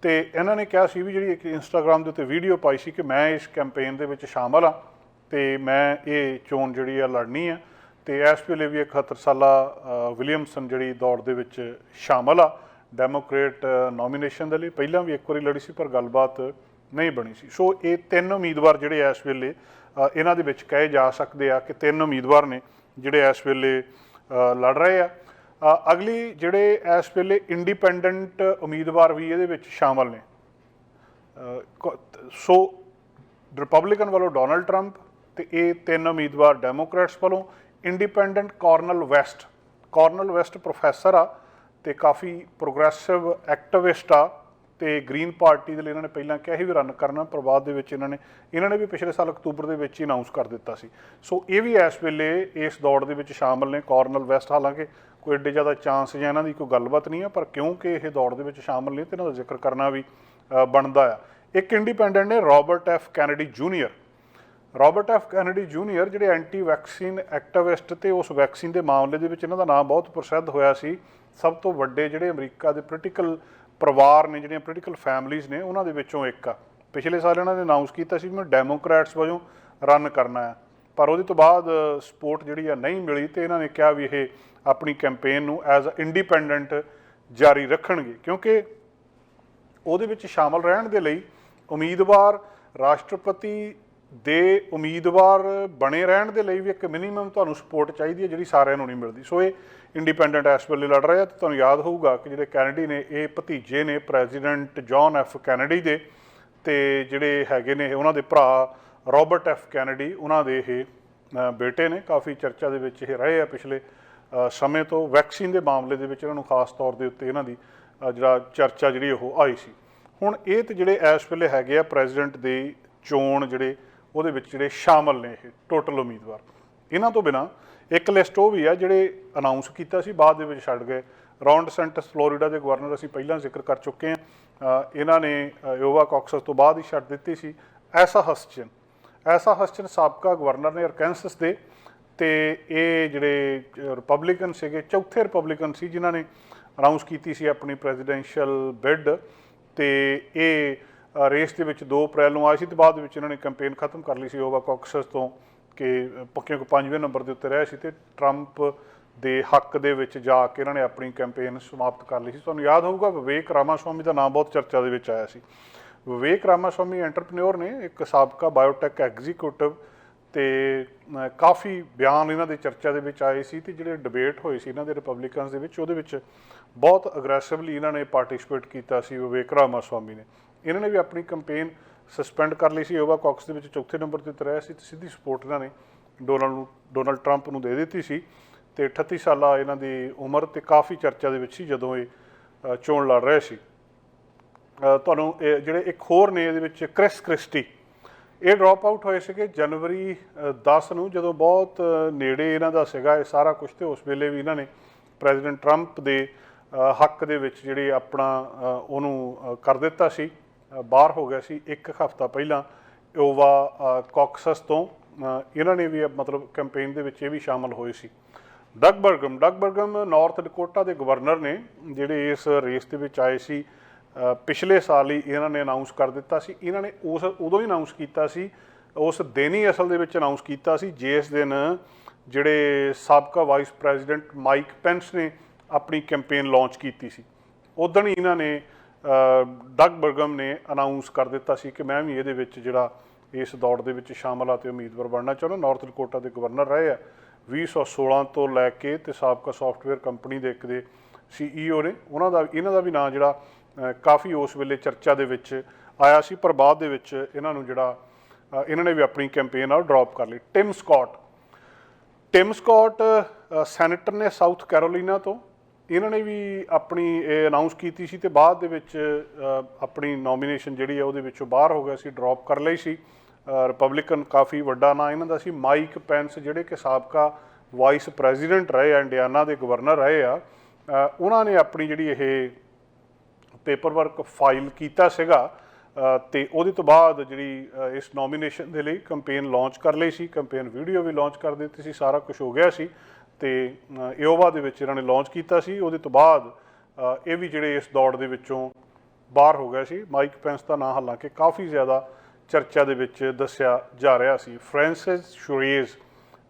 ਤੇ ਇਹਨਾਂ ਨੇ ਕਿਹਾ ਸੀ ਵੀ ਜਿਹੜੀ ਇੱਕ ਇੰਸਟਾਗ੍ਰam ਦੇ ਉੱਤੇ ਵੀਡੀਓ ਪਾਈ ਸੀ ਕਿ ਮੈਂ ਇਸ ਕੈਂਪੇਨ ਦੇ ਵਿੱਚ ਸ਼ਾਮਲ ਆ ਤੇ ਮੈਂ ਇਹ ਚੋਣ ਜਿਹੜੀ ਆ ਲੜਨੀ ਆ ਤੇ ਇਸ ਵੇਲੇ ਵੀ 71 ਸਾਲਾ ਵਿਲੀਅਮਸਨ ਜਿਹੜੀ ਦੌੜ ਦੇ ਵਿੱਚ ਸ਼ਾਮਲ ਆ। ਡੈਮੋਕ੍ਰੇਟ ਨੋਮੀਨੇਸ਼ਨ ਦੇ ਲਈ ਪਹਿਲਾਂ ਵੀ ਇੱਕ ਵਾਰੀ ਲੜੀ ਸੀ, ਪਰ ਗੱਲਬਾਤ ਨਹੀਂ ਬਣੀ ਸੀ। ਸੋ ਇਹ ਤਿੰਨ ਉਮੀਦਵਾਰ ਜਿਹੜੇ ਇਸ ਵੇਲੇ ਇਹਨਾਂ ਦੇ ਵਿੱਚ ਕਹੇ ਜਾ ਸਕਦੇ ਆ ਕਿ ਤਿੰਨ ਉਮੀਦਵਾਰ ਨੇ ਜਿਹੜੇ ਇਸ ਵੇਲੇ ਲੜ ਰਹੇ ਆ। ਅਗਲੀ ਜਿਹੜੇ ਇਸ ਵੇਲੇ ਇੰਡੀਪੈਂਡੈਂਟ ਉਮੀਦਵਾਰ ਵੀ ਇਹਦੇ ਵਿੱਚ ਸ਼ਾਮਲ ਨੇ। ਸੋ ਰਿਪਬਲਿਕਨ ਵੱਲੋਂ ਡੋਨਲਡ ਟਰੰਪ ਤੇ ਇਹ ਤਿੰਨ ਉਮੀਦਵਾਰ ਡੈਮੋਕ੍ਰੈਟਸ ਵੱਲੋਂ, independent Cornel West Cornel West professor ਆ ਤੇ ਕਾਫੀ ਪ੍ਰੋਗਰੈਸਿਵ ਐਕਟਿਵਿਸਟ ਆ। ਤੇ ਗ੍ਰੀਨ ਪਾਰਟੀ ਦੇ ਲਈ ਇਹਨਾਂ ਨੇ ਪਹਿਲਾਂ ਕਿਹਾ ਸੀ ਵੀ ਰਨ ਕਰਨਾ ਪਰ ਬਾਅਦ ਦੇ ਵਿੱਚ ਇਹਨਾਂ ਨੇ ਇਹਨਾਂ ਨੇ ਵੀ ਪਿਛਲੇ ਸਾਲ ਅਕਤੂਬਰ ਦੇ ਵਿੱਚ ਹੀ ਅਨਾਉਂਸ ਕਰ ਦਿੱਤਾ ਸੀ। ਸੋ ਇਹ ਵੀ ਇਸ ਵੇਲੇ ਇਸ ਦੌੜ ਦੇ ਵਿੱਚ ਸ਼ਾਮਲ ਨੇ ਕਾਰਨਲ ਵੈਸਟ ਹਾਲਾਂਕਿ ਕੋਈ ਏਡੇ ਜ਼ਿਆਦਾ ਚਾਂਸ ਜਾਂ ਇਹਨਾਂ ਦੀ ਕੋਈ ਗੱਲਬਾਤ ਨਹੀਂ ਆ, ਪਰ ਕਿਉਂਕਿ ਇਹ ਦੌੜ ਦੇ ਵਿੱਚ ਸ਼ਾਮਲ ਨੇ ਤੇ ਇਹਨਾਂ ਦਾ ਜ਼ਿਕਰ ਕਰਨਾ ਵੀ ਬਣਦਾ ਆ। ਇੱਕ ਇੰਡੀਪੈਂਡੈਂਟ ਨੇ Robert F Kennedy junior Robert F Kennedy junior ਜਿਹੜੇ ਐਂਟੀ ਵੈਕਸੀਨ ਐਕਟਿਵਿਸਟ ਤੇ ਉਸ ਵੈਕਸੀਨ ਦੇ ਮਾਮਲੇ ਦੇ ਵਿੱਚ ਇਹਨਾਂ ਦਾ ਨਾਮ ਬਹੁਤ ਪ੍ਰਸਿੱਧ ਹੋਇਆ ਸੀ। ਸਭ ਤੋਂ ਵੱਡੇ ਜਿਹੜੇ ਅਮਰੀਕਾ ਦੇ ਪੋਲੀਟੀਕਲ ਪਰਿਵਾਰ ਨੇ, ਜਿਹੜੀਆਂ ਪੋਲੀਟੀਕਲ ਫੈਮਲੀਆਂ ਨੇ, ਉਹਨਾਂ ਦੇ ਵਿੱਚੋਂ ਇੱਕ ਆ। ਪਿਛਲੇ ਸਾਲ ਇਹਨਾਂ ਨੇ ਅਨਾਉਂਸ ਕੀਤਾ ਸੀ ਵੀ ਮੈਂ ਡੈਮੋਕ੍ਰੈਟਸ ਵਜੋਂ ਰਨ ਕਰਨਾ ਹੈ। ਪਰ ਉਹਦੇ ਤੋਂ ਬਾਅਦ ਸਪੋਰਟ ਜਿਹੜੀ ਆ ਨਹੀਂ ਮਿਲੀ ਤੇ ਇਹਨਾਂ ਨੇ ਕਿਹਾ ਵੀ ਇਹ ਆਪਣੀ ਕੈਂਪੇਨ ਨੂੰ ਐਜ਼ ਅ ਇੰਡੀਪੈਂਡੈਂਟ ਜਾਰੀ ਰੱਖਣਗੇ। ਕਿਉਂਕਿ ਉਹਦੇ ਵਿੱਚ ਸ਼ਾਮਲ ਰਹਿਣ ਦੇ ਲਈ ਉਮੀਦਵਾਰ, ਰਾਸ਼ਟਰਪਤੀ ਦੇ ਉਮੀਦਵਾਰ ਬਣੇ ਰਹਿਣ ਦੇ ਲਈ ਵੀ ਇੱਕ ਮਿਨੀਮਮ ਤੁਹਾਨੂੰ ਸਪੋਰਟ ਚਾਹੀਦੀ ਹੈ ਜਿਹੜੀ ਸਾਰਿਆਂ ਨੂੰ ਨਹੀਂ ਮਿਲਦੀ। ਸੋ ਇਹ ਇੰਡੀਪੈਂਡੈਂਟ ਇਸ ਵੇਲੇ ਲੜ ਰਹੇ ਆ ਤੇ ਤੁਹਾਨੂੰ ਯਾਦ ਹੋਊਗਾ ਕਿ ਜਿਹੜੇ ਕੈਨੇਡੀ ਨੇ, ਇਹ ਭਤੀਜੇ ਨੇ ਪ੍ਰੈਜ਼ੀਡੈਂਟ ਜੌਨ ਐਫ ਕੈਨੇਡੀ ਦੇ ਤੇ ਜਿਹੜੇ ਹੈਗੇ ਨੇ ਉਹਨਾਂ ਦੇ ਭਰਾ ਰਾਬਰਟ ਐਫ ਕੈਨੇਡੀ, ਉਹਨਾਂ ਦੇ ਇਹ ਬੇਟੇ ਨੇ। ਕਾਫੀ ਚਰਚਾ ਦੇ ਵਿੱਚ ਇਹ ਰਹੇ ਆ ਪਿਛਲੇ ਸਮੇਂ ਤੋਂ। ਵੈਕਸੀਨ ਦੇ ਮਾਮਲੇ ਦੇ ਵਿੱਚ ਇਹਨਾਂ ਨੂੰ ਖਾਸ ਤੌਰ ਦੇ ਉੱਤੇ ਇਹਨਾਂ ਦੀ ਜਿਹੜਾ ਚਰਚਾ ਜਿਹੜੀ ਉਹ ਆਈ ਸੀ। ਹੁਣ ਇਹ ਤੇ ਜਿਹੜੇ ਇਸ ਵੇਲੇ ਹੈਗੇ ਆ ਪ੍ਰੈਜ਼ੀਡੈਂਟ ਦੇ ਚੋਣ ਜਿਹੜੇ ਉਹਦੇ ਵਿੱਚ ਜਿਹੜੇ ਸ਼ਾਮਲ ਨੇ ਇਹ ਟੋਟਲ ਉਮੀਦਵਾਰ। ਇਹਨਾਂ ਤੋਂ ਬਿਨਾ ਇੱਕ ਲਿਸਟ ਉਹ ਵੀ ਆ ਜਿਹੜੇ ਅਨਾਉਂਸ ਕੀਤਾ ਸੀ, ਬਾਅਦ ਦੇ ਵਿੱਚ ਛੱਡ ਗਏ। ਰੌਂਡ ਸੈਂਟਸ ਫਲੋਰੀਡਾ ਦੇ ਗਵਰਨਰ ਅਸੀਂ ਪਹਿਲਾਂ ਜ਼ਿਕਰ ਕਰ ਚੁੱਕੇ ਹਾਂ। ਇਹਨਾਂ ਨੇ ਯੋਵਾ ਕਾਕਸਸ ਤੋਂ ਬਾਅਦ ਹੀ ਛੱਡ ਦਿੱਤੀ ਸੀ। ਐਸਾ ਹਸਚਨ ਐਸਾ ਹਸਚਨ ਸਾਬਕਾ ਗਵਰਨਰ ਨੇ ਅਰਕੈਂਸਸ ਦੇ ਤੇ ਇਹ ਜਿਹੜੇ ਰਿਪਬਲਿਕਨ ਸੀਗੇ, ਚੌਥੇ ਰਿਪਬਲਿਕਨ ਸੀ ਜਿਨ੍ਹਾਂ ਨੇ ਅਨਾਉਂਸ ਕੀਤੀ ਸੀ ਆਪਣੀ ਪ੍ਰੈਜ਼ੀਡੈਂਸ਼ੀਅਲ ਬਿਡ ਤੇ ਇਹ ਰੇਸ ਦੇ ਵਿੱਚ 2 ਅਪ੍ਰੈਲ ਨੂੰ ਆਏ ਸੀ ਤੇ ਬਾਅਦ ਵਿੱਚ ਇਹਨਾਂ ਨੇ ਕੈਂਪੇਨ ਖਤਮ ਕਰ ਲਈ ਸੀ ਓਵਾ ਕਾਕਸਸ ਤੋਂ ਕਿ ਪੱਕਿਆਂ ਕੋ ਪੰਜਵੇਂ ਨੰਬਰ ਦੇ ਉੱਤੇ ਰਹੇ ਸੀ ਤੇ ਟਰੰਪ ਦੇ ਹੱਕ ਦੇ ਵਿੱਚ ਜਾ ਕੇ ਇਹਨਾਂ ਨੇ ਆਪਣੀ ਕੈਂਪੇਨ ਸਮਾਪਤ ਕਰ ਲਈ ਸੀ। ਤੁਹਾਨੂੰ ਯਾਦ ਹੋਊਗਾ ਵਿਵੇਕ ਰਾਮਾਸਵਾਮੀ ਦਾ ਨਾਮ ਬਹੁਤ ਚਰਚਾ ਦੇ ਵਿੱਚ ਆਇਆ ਸੀ। ਵਿਵੇਕ ਰਾਮਾਸਵਾਮੀ ਐਂਟਰਪ੍ਰੈਨਿਓਰ ਨੇ ਇੱਕ ਸਾਬਕਾ ਬਾਇਓਟੈਕ ਐਗਜ਼ੀਕਿਊਟਿਵ ਤੇ ਕਾਫੀ ਬਿਆਨ ਇਹਨਾਂ ਦੇ ਚਰਚਾ ਦੇ ਵਿੱਚ ਆਏ ਸੀ ਤੇ ਜਿਹੜੇ ਡਿਬੇਟ ਹੋਏ ਸੀ ਇਹਨਾਂ ਦੇ ਰਿਪਬਲਿਕਨਸ ਦੇ ਵਿੱਚ ਉਹਦੇ ਵਿੱਚ ਬਹੁਤ ਅਗਰੈਸਿਵਲੀ ਇਹਨਾਂ ਨੇ ਪਾਰਟਿਸਿਪੇਟ ਕੀਤਾ ਸੀ ਵਿਵੇਕ ਰਾਮਾਸਵਾਮੀ ਨੇ। ਇਹਨਾਂ ਨੇ ਵੀ ਆਪਣੀ ਕੈਂਪੇਨ ਸਸਪੈਂਡ ਕਰ ਲਈ ਸੀ। ਓਵਾ ਕਾਕਸ ਦੇ ਵਿੱਚ ਚੌਥੇ ਨੰਬਰ ਤੇ ਉਤਰਿਆ ਸੀ ਤੇ ਸਿੱਧੀ ਸਪੋਰਟ ਇਹਨਾਂ ਨੇ ਡੋਨਲਡ ਨੂੰ ਡੋਨਲਡ ਟਰੰਪ ਨੂੰ ਦੇ ਦਿੱਤੀ ਸੀ ਤੇ 38 ਸਾਲਾ ਇਹਨਾਂ ਦੀ ਉਮਰ ਤੇ ਕਾਫੀ ਚਰਚਾ ਦੇ ਵਿੱਚ ਸੀ ਜਦੋਂ ਇਹ ਚੋਣ ਲੜ ਰਹੇ ਸੀ। ਤੁਹਾਨੂੰ ਇਹ ਜਿਹੜੇ ਇੱਕ ਹੋਰ ਨੇ ਇਹਦੇ ਵਿੱਚ ਕ੍ਰਿਸ ਕ੍ਰਿਸਟੀ ਇਹ ਡ੍ਰੌਪ ਆਊਟ ਹੋਏ ਸੀਗੇ ਜਨਵਰੀ ਅ, 10 ਨੂੰ। ਜਦੋਂ ਬਹੁਤ ਨੇੜੇ ਇਹਨਾਂ ਦਾ ਸੀਗਾ ਇਹ ਸਾਰਾ ਕੁਝ ਤੇ ਉਸ ਵੇਲੇ ਵੀ ਇਹਨਾਂ ਨੇ ਪ੍ਰੈਜ਼ੀਡੈਂਟ ਟਰੰਪ ਦੇ ਹੱਕ ਦੇ ਵਿੱਚ ਜਿਹੜੇ ਆਪਣਾ ਉਹਨੂੰ ਕਰ ਦਿੱਤਾ ਸੀ। ਬਾਹਰ ਹੋ ਗਿਆ ਸੀ ਇੱਕ ਹਫ਼ਤਾ ਪਹਿਲਾਂ ਓਵਾ ਅ, ਕਾਕਸਸ ਤੋਂ ਇਹਨਾਂ ਨੇ ਵੀ ਮਤਲਬ ਕੈਂਪੇਨ ਦੇ ਵਿੱਚ ਇਹ ਵੀ ਸ਼ਾਮਲ ਹੋਏ ਸੀ। Doug Burgum Doug Burgum North Dakota ਦੇ ਗਵਰਨਰ ਨੇ ਜਿਹੜੇ ਇਸ ਰੇਸ ਦੇ ਵਿੱਚ ਆਏ ਸੀ ਪਿਛਲੇ ਸਾਲ ਹੀ ਇਹਨਾਂ ਨੇ ਅਨਾਉਂਸ ਕਰ ਦਿੱਤਾ ਸੀ। ਇਹਨਾਂ ਨੇ ਉਸ ਉਦੋਂ ਹੀ ਅਨਾਉਂਸ ਕੀਤਾ ਸੀ ਉਸ ਦਿਨ ਹੀ ਅਸਲ ਦੇ ਵਿੱਚ ਅਨਾਉਂਸ ਕੀਤਾ ਸੀ ਜਿਸ ਦਿਨ ਜਿਹੜੇ ਸਾਬਕਾ ਵਾਈਸ ਪ੍ਰੈਜ਼ੀਡੈਂਟ ਮਾਈਕ ਪੈਂਸ ਨੇ ਆਪਣੀ ਕੈਂਪੇਨ ਲਾਂਚ ਕੀਤੀ ਸੀ। ਉਦੋਂ ਹੀ ਇਹਨਾਂ ਨੇ ਡਗ ਬਰਗਮ ਨੇ ਅਨਾਉਂਸ ਕਰ ਦਿੱਤਾ ਸੀ ਕਿ ਮੈਂ ਵੀ ਇਹਦੇ ਵਿੱਚ ਜਿਹੜਾ ਇਸ ਦੌੜ ਦੇ ਵਿੱਚ ਸ਼ਾਮਲ ਆ ਤੇ ਉਮੀਦਵਾਰ ਬਣਨਾ ਚਾਹੁੰਦਾ। ਨਾਰਥ ਡਕੋਟਾ ਦੇ ਗਵਰਨਰ ਰਹੇ ਆ। 2016 ਤੋਂ ਲੈ ਕੇ ਤੇ ਸਾਬਕਾ ਸੌਫਟਵੇਅਰ ਕੰਪਨੀ ਦੇ ਇੱਕ ਦੇ ਸੀਈਓ ਨੇ। ਉਹਨਾਂ ਦਾ, ਇਹਨਾਂ ਦਾ ਵੀ ਨਾਂ ਜਿਹੜਾ ਕਾਫੀ ਉਸ ਵੇਲੇ ਚਰਚਾ ਦੇ ਵਿੱਚ ਆਇਆ ਸੀ, ਪਰ ਬਾਅਦ ਦੇ ਵਿੱਚ ਇਹਨਾਂ ਨੂੰ ਜਿਹੜਾ ਇਹਨਾਂ ਨੇ ਵੀ ਆਪਣੀ ਕੈਂਪੇਨ ਆ ਡ੍ਰੌਪ ਕਰ ਲਈ। Tim Scott Tim Scott senator ਨੇ ਸਾਊਥ ਕੈਰੋਲੀਨਾ ਤੋਂ। ਇਹਨਾਂ ਨੇ ਵੀ ਆਪਣੀ ਇਹ ਅਨਾਉਂਸ ਕੀਤੀ ਸੀ ਤੇ ਬਾਅਦ ਦੇ ਵਿੱਚ ਆਪਣੀ ਨੋਮੀਨੇਸ਼ਨ ਜਿਹੜੀ ਹੈ ਉਹਦੇ ਵਿੱਚੋਂ ਬਾਹਰ ਹੋ ਗਿਆ ਸੀ ਡ੍ਰੌਪ ਕਰ ਲਈ ਸੀ। ਰਿਪਬਲਿਕਨ ਕਾਫੀ ਵੱਡਾ ਨਾਂ ਇਹਨਾਂ ਦਾ ਸੀ। ਮਾਈਕ ਪੈਂਸ ਜਿਹੜੇ ਕਿ ਸਾਬਕਾ ਵਾਈਸ ਪ੍ਰੈਜ਼ੀਡੈਂਟ ਰਹੇ ਆ ਇੰਡੀਆਨਾ ਦੇ ਗਵਰਨਰ ਰਹੇ ਆ ਉਹਨਾਂ ਨੇ ਆਪਣੀ ਜਿਹੜੀ ਇਹ ਪੇਪਰ ਵਰਕ ਫਾਈਲ ਕੀਤਾ ਸੀਗਾ ਅ, ਤੇ ਉਹਦੇ ਤੋਂ ਬਾਅਦ ਜਿਹੜੀ ਇਸ ਨੋਮੀਨੇਸ਼ਨ ਦੇ ਲਈ ਕੈਂਪੇਨ ਲਾਂਚ ਕਰ ਲਈ ਸੀ। ਕੈਂਪੇਨ ਵੀਡੀਓ ਵੀ ਲਾਂਚ ਕਰ ਦਿੱਤੀ ਸੀ। ਸਾਰਾ ਕੁਝ ਹੋ ਗਿਆ ਸੀ। ਤੇ ਅ, ਇਓਵਾ ਦੇ ਵਿੱਚ ਇਹਨਾਂ ਨੇ ਲਾਂਚ ਕੀਤਾ ਸੀ। ਉਹਦੇ ਤੋਂ ਬਾਅਦ ਇਹ ਵੀ ਜਿਹੜੇ ਇਸ ਦੌੜ ਦੇ ਵਿੱਚੋਂ ਬਾਹਰ ਹੋ ਗਿਆ ਸੀ। ਮਾਈਕ ਪੈਂਸ ਦਾ ਨਾਂ ਹਾਲਾਂਕਿ ਕਾਫੀ ਜ਼ਿਆਦਾ ਚਰਚਾ ਦੇ ਵਿੱਚ ਦੱਸਿਆ ਜਾ ਰਿਹਾ ਸੀ। ਫ੍ਰਾਂਸਿਸ ਸ਼ੂਰੇਜ਼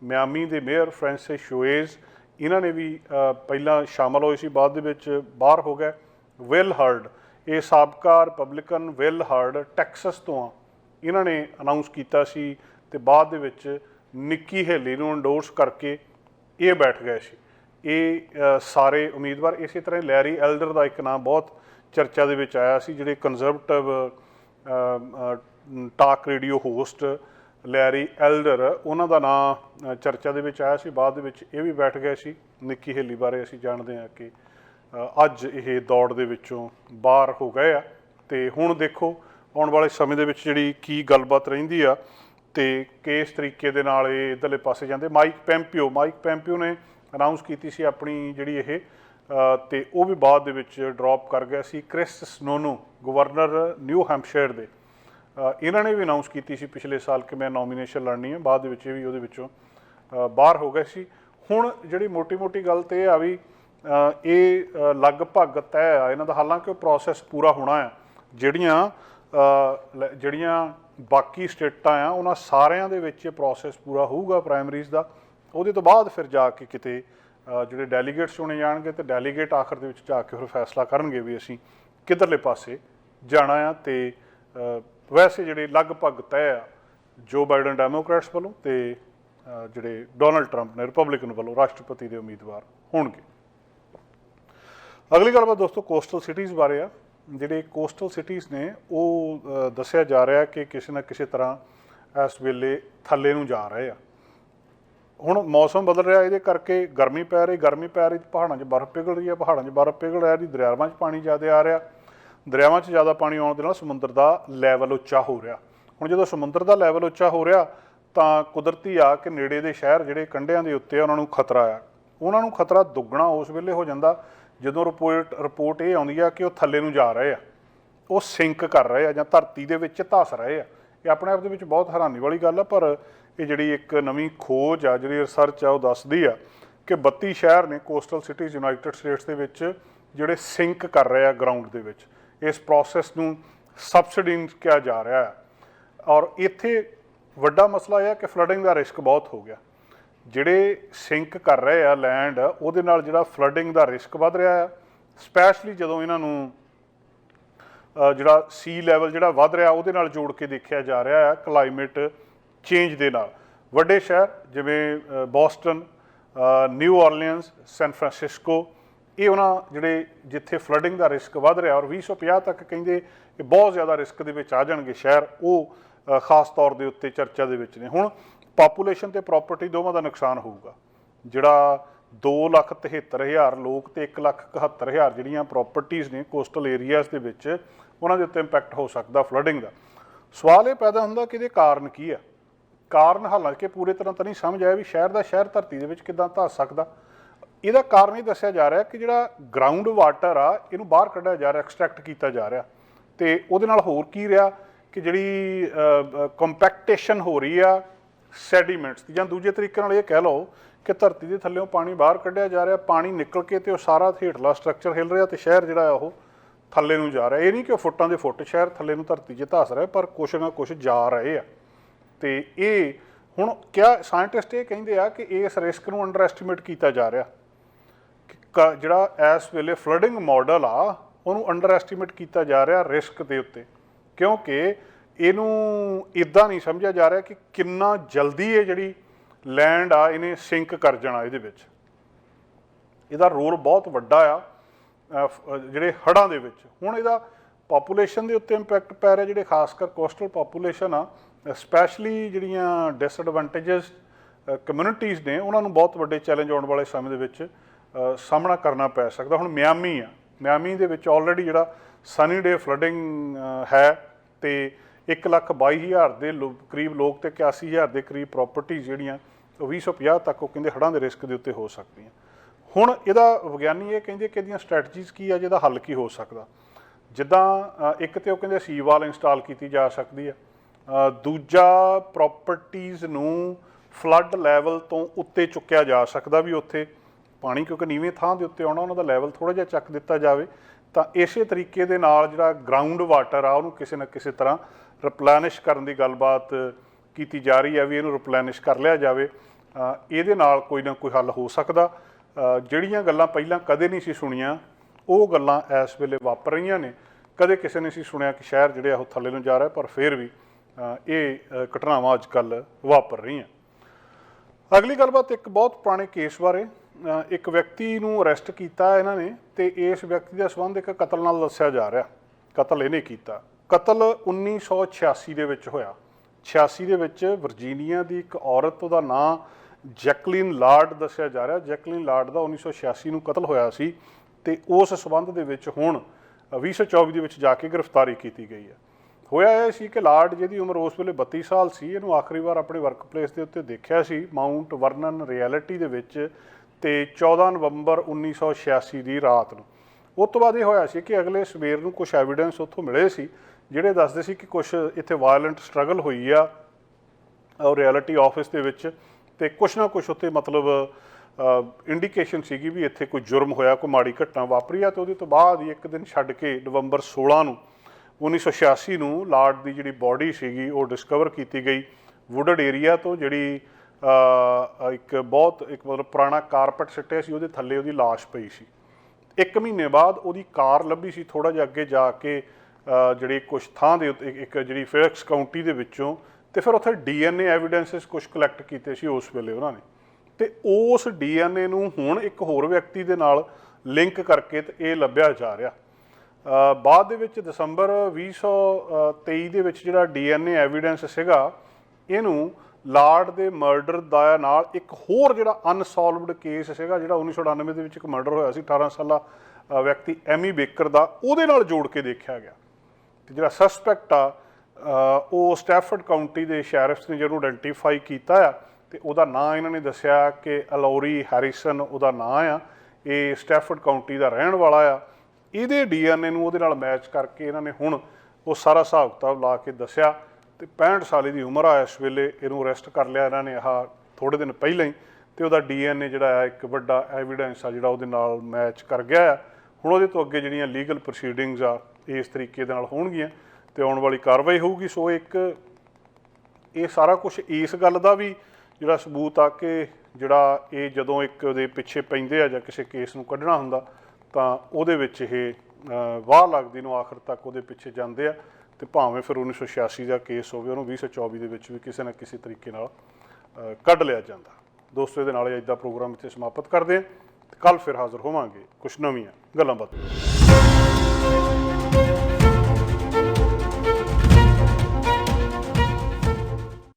ਮਿਆਮੀ ਦੇ ਮੇਅਰ ਫ੍ਰਾਂਸਿਸ ਸ਼ੂਏਜ਼ ਇਹਨਾਂ ਨੇ ਵੀ ਪਹਿਲਾਂ ਸ਼ਾਮਲ ਹੋਏ ਸੀ। ਬਾਅਦ ਦੇ ਵਿੱਚ ਬਾਹਰ ਹੋ ਗਏ। ਵਿਲ ਹਰਡ ਇਹ ਸਾਬਕਾ ਰਿਪਬਲਿਕਨ ਵਿਲ ਹਰਡ ਟੈਕਸਸ ਤੋਂ ਆ ਇਹਨਾਂ ਨੇ ਅਨਾਉਂਸ ਕੀਤਾ ਸੀ ਤੇ ਬਾਅਦ ਦੇ ਵਿੱਚ ਨਿੱਕੀ ਹੇਲੀ ਨੂੰ ਅੰਡੋਰਸ ਕਰਕੇ ਇਹ ਬੈਠ ਗਏ ਸੀ। ਇਹ ਸਾਰੇ ਉਮੀਦਵਾਰ ਇਸੇ ਤਰ੍ਹਾਂ ਲੈਰੀ ਐਲਡਰ ਦਾ ਇੱਕ ਨਾਮ ਬਹੁਤ ਚਰਚਾ ਦੇ ਵਿੱਚ ਆਇਆ ਸੀ, ਜਿਹੜੇ conservative talk radio host Larry Elder, ਉਹਨਾਂ ਦਾ ਨਾਮ ਚਰਚਾ ਦੇ ਵਿੱਚ ਆਇਆ ਸੀ। ਬਾਅਦ ਦੇ ਵਿੱਚ ਇਹ ਵੀ ਬੈਠ ਗਏ ਸੀ। ਨਿੱਕੀ ਹੇਲੀ ਬਾਰੇ ਅਸੀਂ ਜਾਣਦੇ ਹਾਂ ਕਿ ਅੱਜ ਇਹ ਦੌੜ ਦੇ ਵਿੱਚੋਂ ਬਾਹਰ ਹੋ ਗਏ ਆ। ਤੇ ਹੁਣ ਦੇਖੋ, ਆਉਣ ਵਾਲੇ ਸਮੇਂ ਦੇ ਵਿੱਚ ਜਿਹੜੀ ਕੀ ਗੱਲਬਾਤ ਰਹਿੰਦੀ ਆ ਤੇ ਕਿਸ ਤਰੀਕੇ ਦੇ ਨਾਲ ਇਹ ਇਧਰਲੇ ਪਾਸੇ ਜਾਂਦੇ। ਮਾਈਕ ਪੈਂਪੀਓ ਮਾਈਕ ਪੈਂਪੀਓ ਨੇ ਅਨਾਉਂਸ ਕੀਤੀ ਸੀ ਆਪਣੀ ਜਿਹੜੀ ਇਹ ਅ, ਤੇ ਉਹ ਵੀ ਬਾਅਦ ਦੇ ਵਿੱਚ ਡ੍ਰੌਪ ਕਰ ਗਿਆ ਸੀ Chris Sununu governor New Hampshire ਦੇ। ਇਹਨਾਂ ਨੇ ਵੀ ਅਨਾਉਂਸ ਕੀਤੀ ਸੀ ਪਿਛਲੇ ਸਾਲ ਕਿ ਮੈਂ ਨੋਮੀਨੇਸ਼ਨ ਲੜਨੀ ਹੈ। ਬਾਅਦ ਦੇ ਵਿੱਚ ਇਹ ਵੀ ਉਹਦੇ ਵਿੱਚੋਂ ਬਾਹਰ ਹੋ ਗਏ ਸੀ। ਹੁਣ ਜਿਹੜੀ ਮੋਟੀ-ਮੋਟੀ ਗੱਲ ਤੇ ਇਹ ਆ ਵੀ ਇਹ ਲਗਭਗ ਤੈਅ ਆ। ਇਹਨਾਂ ਦਾ ਹਾਲਾਂਕਿ ਉਹ ਪ੍ਰੋਸੈਸ ਪੂਰਾ ਹੋਣਾ ਹੈ। ਜਿਹੜੀਆਂ ਲ- ਜਿਹੜੀਆਂ ਬਾਕੀ ਸਟੇਟਾਂ ਆ, ਉਹਨਾਂ ਸਾਰਿਆਂ ਦੇ ਵਿੱਚ ਇਹ ਪ੍ਰੋਸੈਸ ਪੂਰਾ ਹੋਊਗਾ ਪ੍ਰਾਇਮਰੀਜ਼ ਦਾ। ਉਹਦੇ ਤੋਂ ਬਾਅਦ ਫਿਰ ਜਾ ਕੇ ਕਿਤੇ ਜਿਹੜੇ ਡੈਲੀਗੇਟਸ ਚੁਣੇ ਜਾਣਗੇ ਤੇ ਡੈਲੀਗੇਟ ਆਖਰ ਦੇ ਵਿੱਚ ਜਾ ਕੇ ਫਿਰ ਫੈਸਲਾ ਕਰਨਗੇ ਵੀ ਅਸੀਂ ਕਿੱਧਰਲੇ ਪਾਸੇ ਜਾਣਾ ਆ ਤੇ ਵੈਸੇ ਜਿਹੜੇ ਲਗਭਗ ਤੈਅ ਆ ਜੋ ਬਾਈਡਨ ਡੈਮੋਕ੍ਰੈਟਸ ਵੱਲੋਂ ਤੇ ਜਿਹੜੇ ਡੋਨਲਡ ਟਰੰਪ ਨੇ ਰਿਪਬਲਿਕਨ ਵੱਲੋਂ ਰਾਸ਼ਟਰਪਤੀ ਦੇ ਉਮੀਦਵਾਰ ਹੋਣਗੇ। ਅਗਲੀ ਗੱਲਬਾਤ ਦੋਸਤੋ ਕੋਸਟਲ ਸਿਟੀਜ਼ ਬਾਰੇ ਆ। ਜਿਹੜੇ ਕੋਸਟਲ ਸਿਟੀਜ਼ ਨੇ, ਉਹ ਦੱਸਿਆ ਜਾ ਰਿਹਾ ਕਿ ਕਿਸੇ ਨਾ ਕਿਸੇ ਤਰ੍ਹਾਂ ਇਸ ਵੇਲੇ ਥੱਲੇ ਨੂੰ ਜਾ ਰਹੇ ਆ। ਹੁਣ ਮੌਸਮ ਬਦਲ ਰਿਹਾ, ਇਹਦੇ ਕਰਕੇ ਗਰਮੀ ਪੈ ਰਹੀ, ਗਰਮੀ ਪੈ ਰਹੀ ਪਹਾੜਾਂ 'ਚ ਬਰਫ਼ ਪਿਘਲ ਰਹੀ ਹੈ ਪਹਾੜਾਂ 'ਚ ਬਰਫ਼ ਪਿਘਲ ਰਿਹਾ ਦੀ ਦਰਿਆਵਾਂ 'ਚ ਪਾਣੀ ਜ਼ਿਆਦਾ ਆ ਰਿਹਾ। ਦਰਿਆਵਾਂ 'ਚ ਜ਼ਿਆਦਾ ਪਾਣੀ ਆਉਣ ਦੇ ਨਾਲ ਸਮੁੰਦਰ ਦਾ ਲੈਵਲ ਉੱਚਾ ਹੋ ਰਿਹਾ। ਹੁਣ ਜਦੋਂ ਸਮੁੰਦਰ ਦਾ ਲੈਵਲ ਉੱਚਾ ਹੋ ਰਿਹਾ, ਤਾਂ ਕੁਦਰਤੀ ਆ ਕਿ ਨੇੜੇ ਦੇ ਸ਼ਹਿਰ ਜਿਹੜੇ ਕੰਢਿਆਂ ਦੇ ਉੱਤੇ ਉਹਨਾਂ ਨੂੰ ਖਤਰਾ ਆ। ਉਹਨਾਂ ਨੂੰ ਖਤਰਾ ਦੁੱਗਣਾ ਉਸ ਵੇਲੇ ਹੋ ਜਾਂਦਾ ਜਦੋਂ ਰਿਪੋਰਟ ਰਿਪੋਰਟ ਇਹ ਆਉਂਦੀ ਆ ਕਿ ਉਹ ਥੱਲੇ ਨੂੰ ਜਾ ਰਹੇ ਆ, ਉਹ ਸਿੰਕ ਕਰ ਰਹੇ ਆ ਜਾਂ ਧਰਤੀ ਦੇ ਵਿੱਚ ਧਸ ਰਹੇ ਆ, ਇਹ ਆਪਣੇ ਆਪ ਦੇ ਵਿੱਚ ਬਹੁਤ ਹੈਰਾਨੀ ਵਾਲੀ ਗੱਲ ਆ, ਪਰ ਇਹ ਜਿਹੜੀ ਇੱਕ ਨਵੀਂ ਖੋਜ ਆ, ਜਿਹੜੀ ਰਿਸਰਚ ਆ, ਉਹ ਦੱਸਦੀ ਆ ਕਿ 32 ਸ਼ਹਿਰ ਨੇ ਕੋਸਟਲ ਸਿਟੀਜ਼ ਯੂਨਾਈਟਿਡ ਸਟੇਟਸ ਦੇ ਵਿੱਚ ਜਿਹੜੇ ਸਿੰਕ ਕਰ ਰਹੇ ਆ ਗਰਾਊਂਡ ਦੇ ਵਿੱਚ, ਇਸ ਪ੍ਰੋਸੈਸ ਨੂੰ ਸਬਸਿਡੀ ਕਿਹਾ ਜਾ ਰਿਹਾ ਹੈ ਔਰ ਇੱਥੇ ਵੱਡਾ ਮਸਲਾ ਇਹ ਹੈ ਕਿ ਫਲੱਡਿੰਗ ਦਾ ਰਿਸਕ ਬਹੁਤ ਹੋ ਗਿਆ। ਜਿਹੜੇ ਸਿੰਕ ਕਰ ਰਹੇ ਆ ਲੈਂਡ, ਉਹਦੇ ਨਾਲ ਜਿਹੜਾ ਫਲੱਡਿੰਗ ਦਾ ਰਿਸਕ ਵੱਧ ਰਿਹਾ ਆ ਸਪੈਸ਼ਲੀ ਜਦੋਂ ਇਹਨਾਂ ਨੂੰ ਜਿਹੜਾ ਸੀ ਲੈਵਲ ਜਿਹੜਾ ਵੱਧ ਰਿਹਾ, ਉਹਦੇ ਨਾਲ ਜੋੜ ਕੇ ਦੇਖਿਆ ਜਾ ਰਿਹਾ ਆ ਕਲਾਈਮੇਟ ਚੇਂਜ ਦੇ ਨਾਲ। ਵੱਡੇ ਸ਼ਹਿਰ ਜਿਵੇਂ Boston New Orleans San Francisco ਇਹ ਉਹਨਾਂ ਜਿਹੜੇ ਜਿੱਥੇ ਫਲੱਡਿੰਗ ਦਾ ਰਿਸਕ ਵੱਧ ਰਿਹਾ, ਔਰ 2050 ਤੱਕ ਕਹਿੰਦੇ ਕਿ ਬਹੁਤ ਜ਼ਿਆਦਾ ਰਿਸਕ ਦੇ ਵਿੱਚ ਆ ਜਾਣਗੇ ਸ਼ਹਿਰ, ਉਹ ਖਾਸ ਤੌਰ ਦੇ ਉੱਤੇ ਚਰਚਾ ਦੇ ਵਿੱਚ ਨੇ। ਹੁਣ ਪਾਪੂਲੇਸ਼ਨ ਤੇ ਪ੍ਰਾਪਰਟੀ ਦੋਵਾਂ ਦਾ ਨੁਕਸਾਨ ਹੋਊਗਾ। ਜਿਹੜਾ 273000 ਲੋਕ ਤੇ 171000 ਜਿਹੜੀਆਂ ਪ੍ਰਾਪਰਟੀਆਂ ਨੇ ਕੋਸਟਲ ਏਰੀਆਜ਼ ਦੇ ਵਿੱਚ, ਉਹਨਾਂ ਦੇ ਉੱਤੇ ਇੰਪੈਕਟ ਹੋ ਸਕਦਾ ਫਲੱਡਿੰਗ ਦਾ। ਸਵਾਲ ਇਹ ਪੈਦਾ ਹੁੰਦਾ ਕਿ ਇਹਦੇ ਕਾਰਨ ਕੀ ਆ? ਕਾਰਨ ਹਾਲਾਂਕਿ ਪੂਰੇ ਤਰ੍ਹਾਂ ਤਾਂ ਨਹੀਂ ਸਮਝ ਆਇਆ ਵੀ ਸ਼ਹਿਰ ਦਾ ਸ਼ਹਿਰ ਧਰਤੀ ਦੇ ਵਿੱਚ ਕਿਦਾਂ ਧਸ ਸਕਦਾ। ਇਹਦਾ ਕਾਰਨ ਇਹ ਦੱਸਿਆ ਜਾ ਰਿਹਾ ਕਿ ਜਿਹੜਾ ਗਰਾਊਂਡ ਵਾਟਰ ਆ, ਇਹਨੂੰ ਬਾਹਰ ਕੱਢਿਆ ਜਾ ਰਿਹਾ ਐਕਸਟ੍ਰੈਕਟ ਕੀਤਾ ਜਾ ਰਿਹਾ। ਤੇ ਉਹਦੇ ਨਾਲ ਹੋਰ ਕੀ ਰਿਹਾ ਕਿ ਜਿਹੜੀ ਕੰਪੈਕਟੇਸ਼ਨ ਹੋ ਰਹੀ ਆ ਸੈਡੀਮੈਂਟਸ ਦੀ। ਜਾਂ ਦੂਜੇ ਤਰੀਕੇ ਨਾਲ ਇਹ ਕਹਿ ਲਓ ਕਿ ਧਰਤੀ ਦੇ ਥੱਲੇੋਂ ਪਾਣੀ ਬਾਹਰ ਕੱਢਿਆ ਜਾ ਰਿਹਾ, ਪਾਣੀ ਨਿਕਲ ਕੇ ਤੇ ਉਹ ਸਾਰਾ ਹੇਠਲਾ ਸਟਰਕਚਰ ਹਿਲ ਰਿਹਾ ਤੇ ਸ਼ਹਿਰ ਜਿਹੜਾ ਆ ਉਹ ਥੱਲੇ ਨੂੰ ਜਾ ਰਿਹਾ। ਇਹ ਨਹੀਂ ਕਿ ਉਹ ਫੁੱਟਾਂ ਦੇ ਫੁੱਟ ਸ਼ਹਿਰ ਥੱਲੇ ਨੂੰ ਧਰਤੀ 'ਚ ਧਸ ਰਿਹਾ, ਪਰ ਕੁਛ ਨਾ ਕੁਛ ਜਾ ਰਹੇ ਆ। ਤੇ ਇਹ ਹੁਣ ਕਿਆ ਸਾਇੰਟਿਸਟ ਇਹ ਕਹਿੰਦੇ ਆ ਕਿ ਇਸ ਰਿਸਕ ਨੂੰ ਅੰਡਰ ਐਸਟੀਮੇਟ ਕੀਤਾ ਜਾ ਰਿਹਾ। ਕਿ ਕ- ਜਿਹੜਾ ਇਸ ਵੇਲੇ ਫਲੱਡਿੰਗ ਮਾਡਲ ਆ, ਉਹਨੂੰ ਅੰਡਰ ਐਸਟੀਮੇਟ ਕੀਤਾ ਜਾ ਰਿਹਾ ਰਿਸਕ ਦੇ ਉੱਤੇ। ਕਿਉਂਕਿ ਇਹਨੂੰ ਇਦਾਂ ਨਹੀਂ ਸਮਝਿਆ ਜਾ ਰਿਹਾ ਕਿ ਕਿੰਨਾ ਜਲਦੀ ਇਹ ਜਿਹੜੀ ਲੈਂਡ ਆ, ਇਹਨੇ ਸਿੰਕ ਕਰ ਜਾਣਾ ਇਹਦੇ ਵਿੱਚ। ਇਹਦਾ ਰੋਲ ਬਹੁਤ ਵੱਡਾ ਆ ਜਿਹੜੇ ਹੜ੍ਹਾਂ ਦੇ ਵਿੱਚ। ਹੁਣ ਇਹਦਾ ਪਾਪੂਲੇਸ਼ਨ ਦੇ ਉੱਤੇ ਇੰਪੈਕਟ ਪੈ ਰਿਹਾ, ਜਿਹੜੇ ਖਾਸ ਕਰ ਕੋਸਟਲ ਪਾਪੂਲੇਸ਼ਨ ਆ ਸਪੈਸ਼ਲੀ ਜਿਹੜੀਆਂ ਡਿਸਐਡਵਾਂਟੇਜਸ ਕਮਿਊਨਿਟੀਜ਼ ਨੇ, ਉਹਨਾਂ ਨੂੰ ਬਹੁਤ ਵੱਡੇ ਚੈਲੰਜ ਆਉਣ ਵਾਲੇ ਸਮੇਂ ਦੇ ਵਿੱਚ ਸਾਹਮਣਾ ਕਰਨਾ ਪੈ ਸਕਦਾ। ਹੁਣ ਮਿਆਮੀ ਆ। ਮਿਆਮੀ ਦੇ ਵਿੱਚ ਆਲਰੇਡੀ ਜਿਹੜਾ ਸਨੀ ਡੇ ਫਲੱਡਿੰਗ ਹੈ ਤੇ 122000 ਦੇ ਲੋ- ਕਰੀਬ ਲੋਕ ਤੇ 81000 ਦੇ ਕਰੀਬ ਪ੍ਰਾਪਰਟੀ ਜਿਹੜੀਆਂ, ਉਹ 2050 ਤੱਕ ਉਹ ਕਹਿੰਦੇ ਹੜ੍ਹਾਂ ਦੇ ਰਿਸਕ ਦੇ ਉੱਤੇ ਹੋ ਸਕਦੀਆਂ। ਹੁਣ ਇਹਦਾ ਵਿਗਿਆਨੀ ਇਹ ਕਹਿੰਦੇ ਕਿ ਇਹਦੀਆਂ ਸਟ੍ਰੈਟਜੀਜ਼ ਕੀ ਆ ਜਿਹਦਾ ਹੱਲ ਕੀ ਹੋ ਸਕਦਾ? ਜਿੱਦਾਂ ਇੱਕ ਤੇ ਉਹ ਕਹਿੰਦੇ ਸੀ ਵਾਲ ਇੰਸਟਾਲ ਕੀਤੀ ਜਾ ਸਕਦੀ ਆ। ਦੂਜਾ ਪ੍ਰਾਪਰਟੀਆਂ ਨੂੰ ਫਲੱਡ ਲੈਵਲ ਤੋਂ ਉੱਤੇ ਚੁੱਕਿਆ ਜਾ ਸਕਦਾ ਵੀ ਉੱਥੇ। ਪਾਣੀ ਕਿਉਂਕਿ ਨੀਵੇਂ ਥਾਂ ਦੇ ਉੱਤੇ ਆਉਣਾ, ਉਹਨਾਂ ਦਾ ਲੈਵਲ ਥੋੜਾ ਜਿਹਾ ਚੱਕ ਦਿੱਤਾ ਜਾਵੇ। ਤਾਂ ਇਸੇ ਤਰੀਕੇ ਦੇ ਨਾਲ ਜਿਹੜਾ ਗਰਾਊਂਡ ਵਾਟਰ ਆ, ਉਹਨੂੰ ਕਿਸੇ ਨਾ ਕਿਸੇ ਤਰ੍ਹਾਂ ਰਿਪਲੈਨਿਸ਼ ਕਰਨ ਦੀ ਗੱਲਬਾਤ ਕੀਤੀ ਜਾ ਰਹੀ ਹੈ ਵੀ ਇਹਨੂੰ ਰਿਪਲੈਨਿਸ਼ ਕਰ ਲਿਆ ਜਾਵੇ ਇਹਦੇ ਨਾਲ ਕੋਈ ਨਾ ਕੋਈ ਹੱਲ ਹੋ ਸਕਦਾ। ਜਿਹੜੀਆਂ ਗੱਲਾਂ ਪਹਿਲਾਂ ਕਦੇ ਨਹੀਂ ਸੀ ਸੁਣੀਆਂ, ਉਹ ਗੱਲਾਂ ਇਸ ਵੇਲੇ ਵਾਪਰ ਰਹੀਆਂ ਨੇ। ਕਦੇ ਕਿਸੇ ਨੇ ਸੀ ਸੁਣਿਆ ਕਿ ਸ਼ਹਿਰ ਜਿਹੜੇ ਆ ਉਹ ਥੱਲੇ ਨੂੰ ਜਾ ਰਿਹਾ, ਪਰ ਫਿਰ ਵੀ ਇਹ ਘਟਨਾਵਾਂ ਅੱਜ ਕੱਲ ਵਾਪਰ ਰਹੀਆਂ। ਅਗਲੀ ਗੱਲਬਾਤ ਇੱਕ ਬਹੁਤ ਪੁਰਾਣੇ ਕੇਸ ਬਾਰੇ ਇੱਕ ਵਿਅਕਤੀ ਨੂੰ ਅਰੈਸਟ ਕੀਤਾ ਇਹਨਾਂ ਨੇ ਤੇ ਇਸ ਵਿਅਕਤੀ ਦਾ ਸੰਬੰਧ ਇੱਕ ਕਤਲ ਨਾਲ ਦੱਸਿਆ ਜਾ ਰਿਹਾ। ਕਤਲ ਇਹਨੇ ਕੀਤਾ। ਕਤਲ 1986 ਦੇ ਵਿੱਚ ਹੋਇਆ। 86 ਦੇ ਵਿੱਚ ਵਰਜੀਨੀਆ ਦੀ ਇੱਕ ਔਰਤ ਉਹਦਾ ਨਾਂ ਜੈਕਲਿਨ ਲਾਰਡ ਦੱਸਿਆ ਜਾ ਰਿਹਾ। ਜੈਕਲਿਨ ਲਾਰਡ ਦਾ 1986 ਨੂੰ ਕਤਲ ਹੋਇਆ ਸੀ ਤੇ ਉਸ ਸਬੰਧ ਦੇ ਵਿੱਚ ਹੁਣ ਅ, 2024 ਦੇ ਵਿੱਚ ਜਾ ਕੇ ਗ੍ਰਿਫਤਾਰੀ ਕੀਤੀ ਗਈ ਹੈ। ਹੋਇਆ ਇਹ ਸੀ ਕਿ ਲਾਰਡ ਜਿਹਦੀ ਉਮਰ ਉਸ ਵੇਲੇ 32 ਸਾਲ ਸੀ ਇਹਨੂੰ ਆਖਰੀ ਵਾਰ ਆਪਣੇ ਵਰਕਪਲੇਸ ਦੇ ਉੱਤੇ ਦੇਖਿਆ ਸੀ ਮਾਉਂਟ ਵਰਨਨ ਰਿਐਲਿਟੀ ਦੇ ਵਿੱਚ ਤੇ 14 ਨਵੰਬਰ 1986 ਦੀ ਰਾਤ ਨੂੰ। ਉਸ ਤੋਂ ਬਾਅਦ ਇਹ ਹੋਇਆ ਸੀ ਕਿ ਅਗਲੇ ਸਵੇਰ ਨੂੰ ਕੁਝ ਐਵੀਡੈਂਸ ਉੱਥੋਂ ਮਿਲੇ ਸੀ ਜਿਹੜੇ ਦੱਸਦੇ ਸੀ ਕਿ ਕੁਝ ਇੱਥੇ ਵਾਇਲੈਂਟ ਸਟਰਗਲ ਹੋਈ ਆ ਉਹ ਰਿਐਲਿਟੀ ਆਫਿਸ ਦੇ ਵਿੱਚ ਤੇ ਕੁਛ ਨਾ ਕੁਛ ਉੱਤੇ ਮਤਲਬ ਇੰਡੀਕੇਸ਼ਨ ਸੀਗੀ ਵੀ ਇੱਥੇ ਕੋਈ ਜੁਰਮ ਹੋਇਆ, ਕੋਈ ਮਾੜੀ ਘਟਨਾ ਵਾਪਰੀ ਆ ਤੇ ਉਹਦੇ ਤੋਂ ਬਾਅਦ ਹੀ ਇੱਕ ਦਿਨ ਛੱਡ ਕੇ ਨਵੰਬਰ 16 ਨੂੰ 1986 ਨੂੰ ਲਾਰਡ ਦੀ ਜਿਹੜੀ ਬਾਡੀ ਸੀਗੀ ਉਹ ਡਿਸਕਵਰ ਕੀਤੀ ਗਈ ਵੁਡਡ ਏਰੀਆ ਤੋਂ, ਜਿਹੜੀ ਇੱਕ ਬਹੁਤ ਇੱਕ ਮਤਲਬ ਪੁਰਾਣਾ ਕਾਰਪਟ ਸਿੱਟਿਆ ਸੀ, ਉਹਦੇ ਥੱਲੇ ਉਹਦੀ ਲਾਸ਼ ਪਈ ਸੀ। ਇੱਕ ਮਹੀਨੇ ਬਾਅਦ ਉਹਦੀ ਕਾਰ ਲੱਭੀ ਸੀ ਥੋੜਾ ਜਿਹਾ ਅੱਗੇ ਜਾ ਕੇ ਜਿਹੜੀ ਕੁਝ ਥਾਂ ਦੇ ਉੱਤੇ, ਇੱਕ ਜਿਹੜੀ ਫਿਲਿਕਸ ਕਾਉਂਟੀ ਦੇ ਵਿੱਚੋਂ, ਤੇ ਫਿਰ ਉੱਥੇ ਡੀਐਨਏ ਐਵੀਡੈਂਸਸ ਕੁਝ ਕਲੈਕਟ ਕੀਤੇ ਸੀ ਉਸ ਵੇਲੇ ਉਹਨਾਂ ਨੇ। ਤੇ ਉਸ ਡੀਐਨਏ ਨੂੰ ਹੁਣ ਇੱਕ ਹੋਰ ਵਿਅਕਤੀ ਦੇ ਨਾਲ ਲਿੰਕ ਕਰਕੇ ਤੇ ਇਹ ਲੱਭਿਆ ਜਾ ਰਿਹਾ। ਬਾਅਦ ਦੇ ਵਿੱਚ ਦਸੰਬਰ 2023 ਦੇ ਵਿੱਚ ਜਿਹੜਾ ਡੀਐਨਏ ਐਵੀਡੈਂਸ ਸੀਗਾ, ਇਹਨੂੰ ਲਾਰਡ ਦੇ ਮਰਡਰ ਦਾ ਨਾਲ ਇੱਕ ਹੋਰ ਜਿਹੜਾ ਅਨਸੋਲਵਡ ਕੇਸ ਸੀਗਾ, ਜਿਹੜਾ 1999 ਦੇ ਵਿੱਚ ਇੱਕ ਮਰਡਰ ਹੋਇਆ ਸੀ 18 ਸਾਲਾ ਵਿਅਕਤੀ ਐਮੀ ਬੇਕਰ ਦਾ, ਉਹਦੇ ਨਾਲ ਜੋੜ ਕੇ ਦੇਖਿਆ ਗਿਆ। ਤੇ ਜਿਹੜਾ ਸਸਪੈਕਟ ਆ ਉਹ ਸਟੈਫਰਡ ਕਾਉਂਟੀ ਦੇ ਸ਼ੈਰਿਫਸ ਨੇ ਜਿਹਨੂੰ ਆਇਡੈਂਟੀਫਾਈ ਕੀਤਾ ਆ, ਤੇ ਉਹਦਾ ਨਾਂ ਇਹਨਾਂ ਨੇ ਦੱਸਿਆ ਕਿ ਅਲੌਰੀ ਹੈਰਿਸਨ ਉਹਦਾ ਨਾਂ ਆ। ਇਹ ਸਟੈਫਰਡ ਕਾਉਂਟੀ ਦਾ ਰਹਿਣ ਵਾਲਾ ਆ। ਇਹਦੇ ਡੀਐਨਏ ਨੂੰ ਉਹਦੇ ਨਾਲ ਮੈਚ ਕਰਕੇ ਇਹਨਾਂ ਨੇ ਹੁਣ ਉਹ ਸਾਰਾ ਹਿਸਾਬ ਕਿਤਾਬ ਲਾ ਕੇ ਦੱਸਿਆ ਤੇ 65 ਸਾਲ ਦੀ ਉਮਰ ਆ, ਇਸ ਵੇਲੇ ਇਹਨੂੰ ਅਰੈਸਟ ਕਰ ਲਿਆ ਇਹਨਾਂ ਨੇ ਆਹ ਥੋੜੇ ਦਿਨ ਪਹਿਲਾਂ ਹੀ ਤੇ ਉਹਦਾ ਡੀਐਨਏ ਜਿਹੜਾ ਆ, ਇੱਕ ਵੱਡਾ ਐਵੀਡੈਂਸ ਆ ਜਿਹੜਾ ਉਹਦੇ ਨਾਲ ਮੈਚ ਕਰ ਗਿਆ ਆ। ਹੁਣ ਉਹਦੇ ਤੋਂ ਅੱਗੇ ਜਿਹੜੀਆਂ ਲੀਗਲ ਪ੍ਰੋਸੀਡਿੰਗਸ ਆ ਇਸ ਤਰੀਕੇ ਦੇ ਨਾਲ ਹੋਣਗੀਆਂ ਤੇ ਆਉਣ ਵਾਲੀ ਕਾਰਵਾਈ ਹੋਊਗੀ। ਸੋ ਇੱਕ ਇਹ ਸਾਰਾ ਕੁਝ ਇਸ ਗੱਲ ਦਾ ਵੀ ਜਿਹੜਾ ਸਬੂਤ ਆ ਕਿ ਜਿਹੜਾ ਇਹ ਜਦੋਂ ਇੱਕ ਉਹਦੇ ਪਿੱਛੇ ਪੈਂਦੇ ਆ ਜਾਂ ਕਿਸੇ ਕੇਸ ਨੂੰ ਕੱਢਣਾ ਹੁੰਦਾ, ਤਾਂ ਉਹਦੇ ਵਿੱਚ ਇਹ ਵਾਹ ਲੱਗਦੀ ਨੂੰ ਆਖਰ ਤੱਕ ਉਹਦੇ ਪਿੱਛੇ ਜਾਂਦੇ ਆ ਤੇ ਭਾਵੇਂ ਫਿਰ 1986 ਦਾ ਕੇਸ ਹੋਵੇ, ਉਹਨੂੰ 2024 ਦੇ ਵਿੱਚ ਵੀ ਕਿਸੇ ਨਾ ਕਿਸੇ ਤਰੀਕੇ ਨਾਲ ਕੱਢ ਲਿਆ ਜਾਂਦਾ। ਦੋਸਤੋ, ਇਹਦੇ ਨਾਲ ਅੱਜ ਦਾ ਪ੍ਰੋਗਰਾਮ ਇੱਥੇ ਸਮਾਪਤ ਕਰਦੇ ਹਾਂ ਤੇ ਕੱਲ ਫਿਰ ਹਾਜ਼ਰ ਹੋਵਾਂਗੇ ਕੁਝ ਨਵੀਆਂ। ਗੱਲਾਂ ਬਾਤਾਂ।